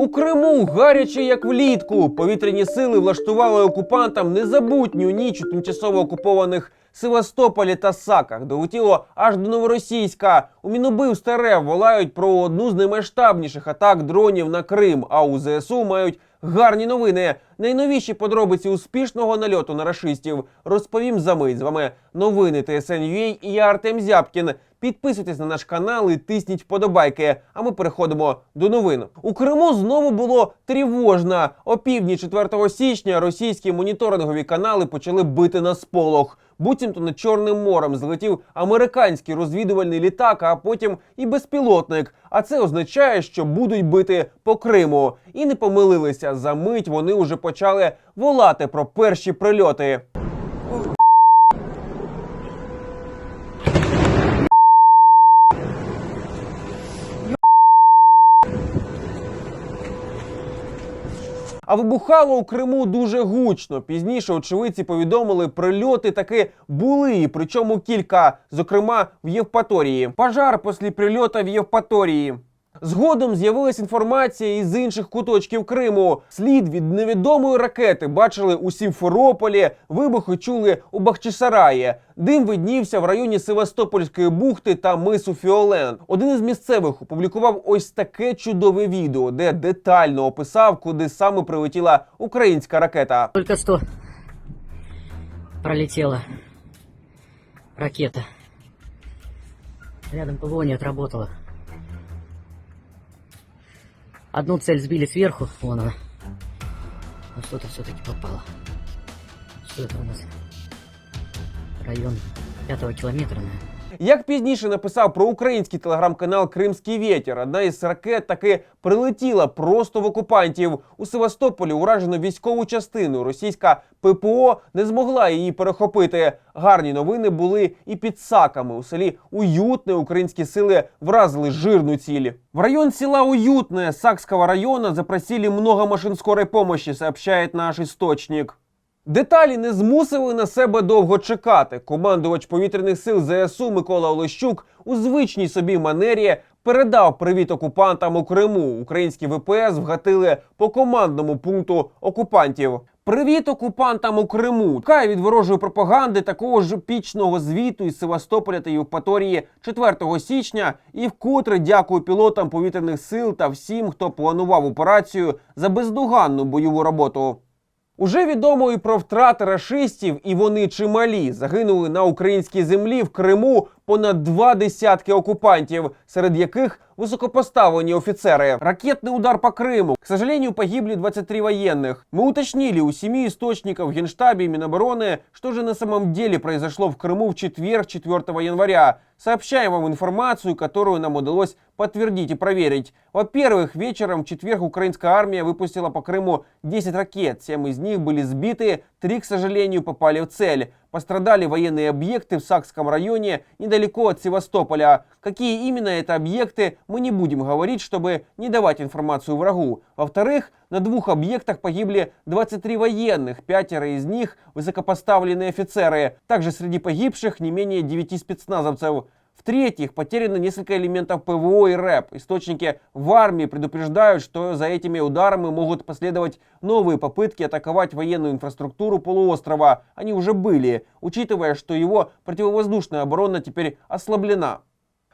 У Криму гаряче як влітку. Повітряні сили влаштували окупантам незабутню ніч у тимчасово окупованих Севастополі та Саках. Долетіло аж до Новоросійська. У мінобив старе волають про одну з наймасштабніших атак дронів на Крим. А у ЗСУ мають гарні новини. Найновіші подробиці успішного нальоту на рашистів розповім за мить. З вами новини ТСН.UA і я Артем Зябкін. Підписуйтесь на наш канал і тисніть вподобайки. А ми переходимо до новин. У Криму знову було тривожно. О півдні 4 січня російські моніторингові канали почали бити на сполох. Буцімто над Чорним морем злетів американський розвідувальний літак, а потім і безпілотник. А це означає, що будуть бити по Криму. І не помилилися. За мить вони вже почали волати про перші прильоти. А вибухало у Криму дуже гучно. Пізніше очевидці повідомили, прильоти таки були, і причому кілька, зокрема в Євпаторії. Пожар після прильоту в Євпаторії. Згодом з'явилась інформація із інших куточків Криму. Слід від невідомої ракети бачили у Сімферополі, вибухи чули у Бахчисараї. Дим виднівся в районі Севастопольської бухти та мису Фіолен. Один із місцевих опублікував ось таке чудове відео, де детально описав, куди саме прилетіла українська ракета. Только что пролетела ракета. Рядом ПВО не отработала. Одну цель сбили сверху, вон она. Но что-то все-таки попало. Что это у нас? Район пятого километра, наверное. Як пізніше написав про український телеграм-канал Кримський Вєтір, одна із ракет таки прилетіла просто в окупантів. У Севастополі уражено військову частину. Російська ППО не змогла її перехопити. Гарні новини були і під саками. У селі Уютне українські сили вразили жирну ціль. В район села Уютне Сакского района запросили много машин скорой помощи, сообщает наш істочник. Деталі не змусили на себе довго чекати. Командувач повітряних сил ЗСУ Микола Олещук у звичній собі манері передав привіт окупантам у Криму. Українські ВПС вгатили по командному пункту окупантів. Привіт окупантам у Криму. Кай від ворожої пропаганди такого ж пічного звіту із Севастополя та Євпаторії 4 січня. І вкотре дякую пілотам повітряних сил та всім, хто планував операцію за бездоганну бойову роботу. Уже відомо і про втрати рашистів, і вони чималі. Загинули на українській землі в Криму понад два десятки окупантів, серед яких высокопоставленные офицеры. Ракетный удар по Крыму. К сожалению, погибли 23 военных. Мы уточнили у семи источников в Генштабе и Минобороны, что же на самом деле произошло в Крыму в четверг, 4 января. Сообщаем вам информацию, которую нам удалось подтвердить и проверить. Во-первых, вечером в четверг украинская армия выпустила по Крыму 10 ракет. Семь из них были сбиты, три, к сожалению, попали в цель. Пострадали военные объекты в Сакском районе недалеко от Севастополя. Какие именно это объекты, мы не будем говорить, чтобы не давать информацию врагу. Во-вторых, на двух объектах погибли 23 военных, пятеро из них высокопоставленные офицеры. Также среди погибших не менее 9 спецназовцев. В-третьих, потеряно несколько элементов ПВО и РЭП. Источники в армии предупреждают, что за этими ударами могут последовать новые попытки атаковать военную инфраструктуру полуострова. Они уже были, учитывая, что его противовоздушная оборона теперь ослаблена.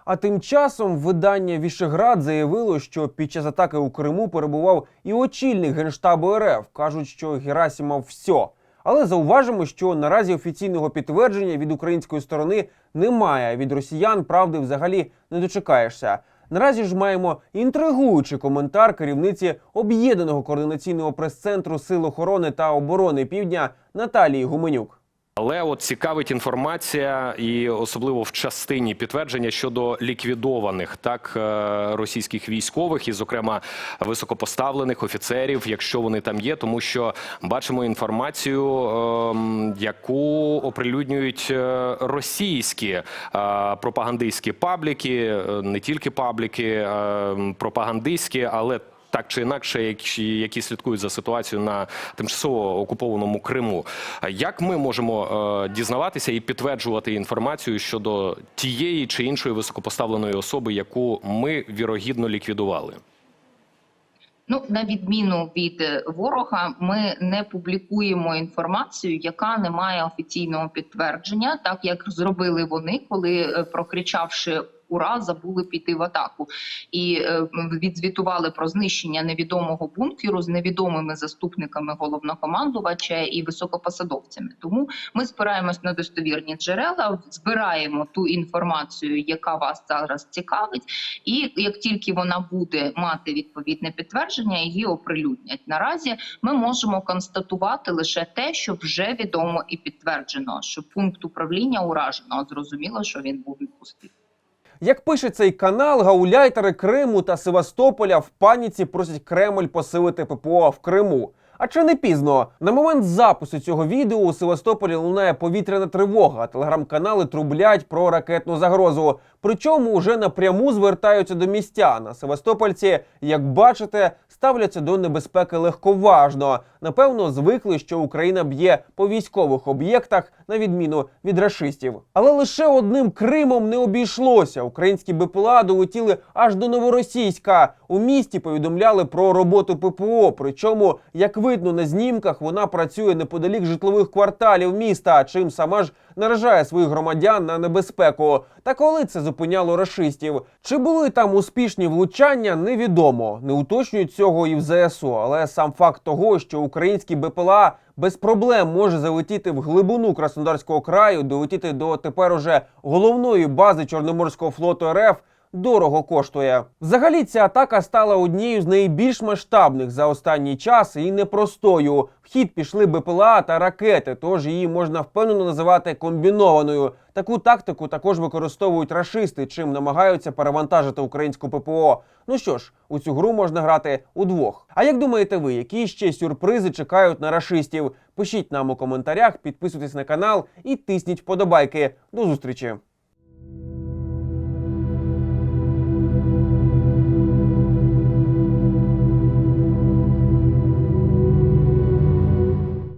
А тим часом видання Вішеград заявило, що під час атаки у Криму перебував і очільник генштабу РФ. кажуть, що Герасімов все. Але зауважимо, що наразі офіційного підтвердження від української сторони немає. Від росіян правди взагалі не дочекаєшся. Наразі ж маємо інтригуючий коментар керівниці об'єднаного координаційного прес-центру Сил охорони та оборони Півдня Наталії Гуменюк. Але от цікавить інформація, і особливо в частині підтвердження щодо ліквідованих так е, російських військових, і, зокрема, високопоставлених офіцерів, якщо вони там є, тому що бачимо інформацію, ем, яку оприлюднюють е, російські е, пропагандистські пабліки, не тільки пабліки, е, пропагандистські, але так чи інакше, які, які слідкують за ситуацією на тимчасово окупованому Криму. Як ми можемо е, дізнаватися і підтверджувати інформацію щодо тієї чи іншої високопоставленої особи, яку ми вірогідно ліквідували? Ну, на відміну від е, ворога, ми не публікуємо інформацію, яка не має офіційного підтвердження, так як зробили вони, коли е, прокричавши. Ура, забули піти в атаку і е, відзвітували про знищення невідомого бункеру з невідомими заступниками головнокомандувача і високопосадовцями. Тому ми спираємось на достовірні джерела, збираємо ту інформацію, яка вас зараз цікавить, і як тільки вона буде мати відповідне підтвердження, її оприлюднять. Наразі ми можемо констатувати лише те, що вже відомо і підтверджено, що пункт управління уражено. Зрозуміло, що він був відпустий. Як пише цей канал, гауляйтери Криму та Севастополя в паніці просять Кремль посилити ППО в Криму. А чи не пізно? На момент запису цього відео у Севастополі лунає повітряна тривога. Телеграм-канали трублять про ракетну загрозу. Причому вже напряму звертаються до містян. А Севастопольці, як бачите, ставляться до небезпеки легковажно. Напевно, звикли, що Україна б'є по військових об'єктах, на відміну від рашистів. Але лише одним Кримом не обійшлося. Українські БПЛА долетіли аж до Новоросійська. У місті повідомляли про роботу ППО. Причому, як видно на знімках, вона працює неподалік житлових кварталів міста, чим сама ж наражає своїх громадян на небезпеку. Та коли це зупиняло рашистів? Чи були там успішні влучання, невідомо. Не уточнюють цього і в ЗСУ, але сам факт того, що українські БПЛА без проблем може залетіти в глибину Краснодарського краю, долетіти до тепер уже головної бази Чорноморського флоту РФ. Дорого коштує. Взагалі, ця атака стала однією з найбільш масштабних за останній час і непростою. В хід пішли БПЛА та ракети, тож її можна впевнено називати комбінованою. Таку тактику також використовують рашисти, чим намагаються перевантажити українську ППО. Ну що ж, у цю гру можна грати удвох. А як думаєте ви, які ще сюрпризи чекають на рашистів? Пишіть нам у коментарях, підписуйтесь на канал і тисніть вподобайки. До зустрічі!